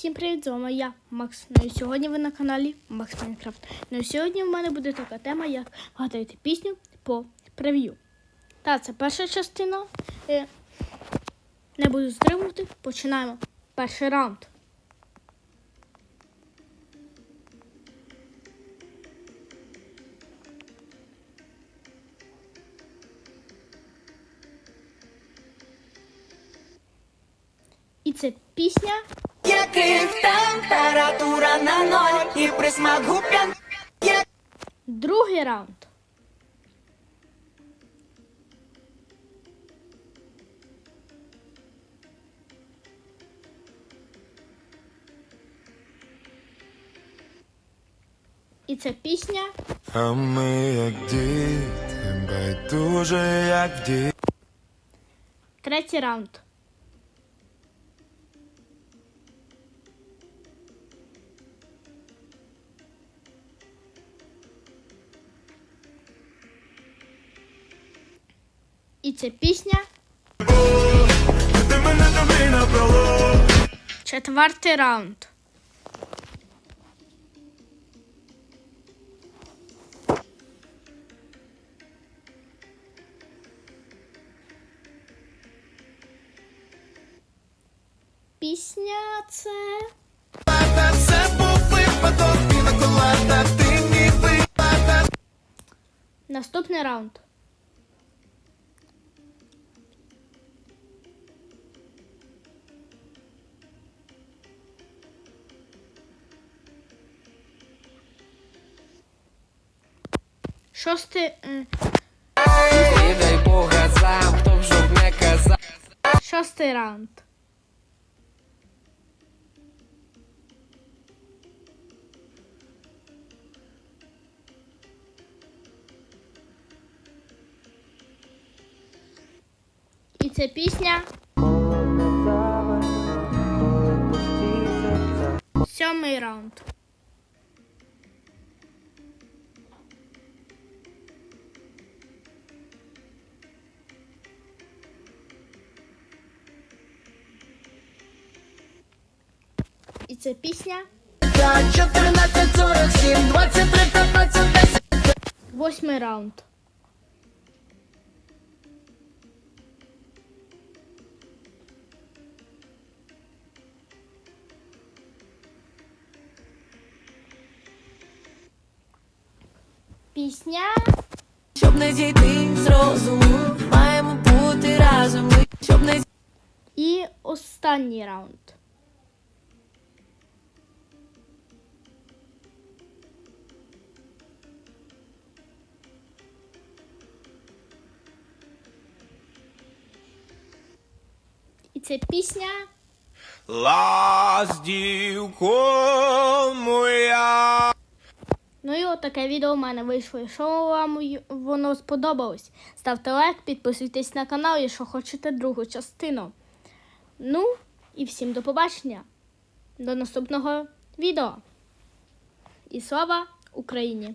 Всім привіт, з вами я, Макс. Ну і сьогодні ви на каналі Макс Майнкрафт. Ну і сьогодні в мене буде така тема, як вгадати пісню по прев'ю. Та це перша частина. Е, Не буду стримувати. Починаємо. Перший раунд. І це пісня Яких температура на ноль і присмак гуп'ян. Другий раунд. І це пісня А ми як діти, байдуже як діти. третій раунд. І це пісня четвертий раунд. Пісня це все був випадок, ти наступний раунд. Шостий, е, дай Бога сам, хто б щоб не казав. шостий раунд. І це пісня. Сьомий раунд. І це пісня. 14, 47, 23, 15, 10. Восьмий раунд. Пісня. Щоб не зійти з розуму, маємо бути разом. Щоб не І останній раунд. І це пісня. Лаздівко моя. Ну і отаке відео в мене вийшло. Якщо вам воно сподобалось, ставте лайк, підписуйтесь на канал, якщо хочете другу частину. Ну і всім до побачення. До наступного відео. І слава Україні!